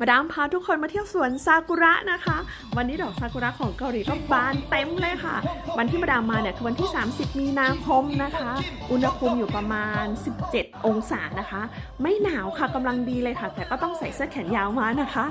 มาดามพาทุกคนมาเที่ยวสวนซากุระนะคะ วันนี้ดอกซากุระของเกาหลีก็บานเต็มเลยค่ะ วันที่มาดามมาเนี่ยคือวันที่ 30 มีนาคมนะคะ อุณหภูมิอยู่ประมาณ 17 องศานะคะ ไม่หนาวค่ะกำลังดีเลยค่ะ แต่ก็ต้องใส่เสื้อแขนยาวมานะคะ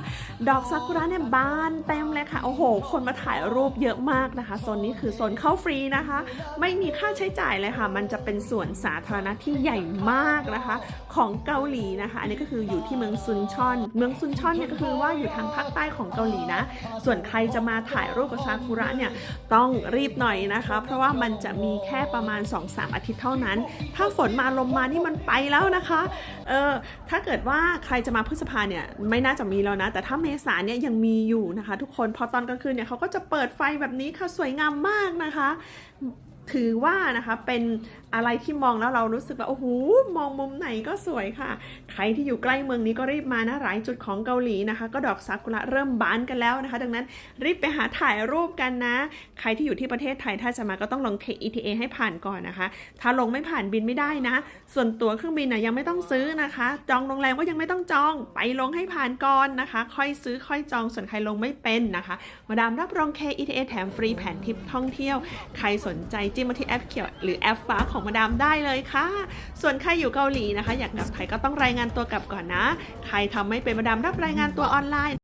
ดอกซากุระเนี่ยบานเต็มเลยค่ะโอ้โห คนมาถ่ายรูปเยอะมากนะคะโซนนี้คือโซนเข้าฟรีนะคะ ไม่มีค่าใช้จ่ายเลยค่ะ มันจะเป็นสวนสาธารณะที่ใหญ่มากนะคะ ของเกาหลีนะคะ อันนี้ก็คืออยู่ที่เมืองซุนชอน เมืองซุนชอนเนี่ยก็คือว่าอยู่ทางภาคใต้ของเกาหลีนะ ส่วนใครจะมาถ่ายรูปกับซากุระเนี่ยต้องรีบหน่อยนะคะ เพราะว่ามันจะมีแค่ประมาณ 2-3 อาทิตย์เท่านั้น ถ้าฝนมาลมมานี่มันไปแล้วนะคะเออถ้าเกิดว่าใครจะมาพฤษภาเนี่ยไม่น่าจะมีแล้วนะ แต่ถ้าเมษาเนี่ยยังมีอยู่นะคะ ทุกคนพอตอนกลางคืนเนี่ยเขาก็จะเปิดไฟแบบนี้ค่ะสวยงามมากนะคะ ถือว่านะคะเป็นอะไรที่มองแล้วเรารู้สึกว่าโอ้โหมองมุมไหนก็สวยค่ะ ใครที่อยู่ใกล้เมืองนี้ก็รีบมานะหลายจุดของเกาหลีนะคะ ก็ดอกซากุระเริ่มบานกันแล้วนะคะ ดังนั้นรีบไปหาถ่ายรูปกันนะ ใครที่อยู่ที่ประเทศไทยถ้าจะมาก็ต้องลง KETA ให้ผ่านก่อนนะคะ ถ้าลงไม่ผ่านบินไม่ได้นะ ส่วนตั๋วเครื่องบินนะยังไม่ต้องซื้อนะคะ จองโรงแรมก็ยังไม่ต้องจอง ไปลงให้ผ่านก่อนนะคะ ค่อยซื้อค่อยจองส่วนใครลงไม่เป็นนะคะมาดามรับรอง KETA แถมฟรีแผนทิปท่องเที่ยว ใครสนใจจิ้มมาที่แอปเขียวหรือแอปฟ้าของมาดามได้เลยค่ะ ส่วนใครอยู่เกาหลีนะคะ อยากกลับไทยก็ต้องรายงานตัวกลับก่อนนะ ใครทำไม่เป็นมาดามรับรายงานตัวออนไลน์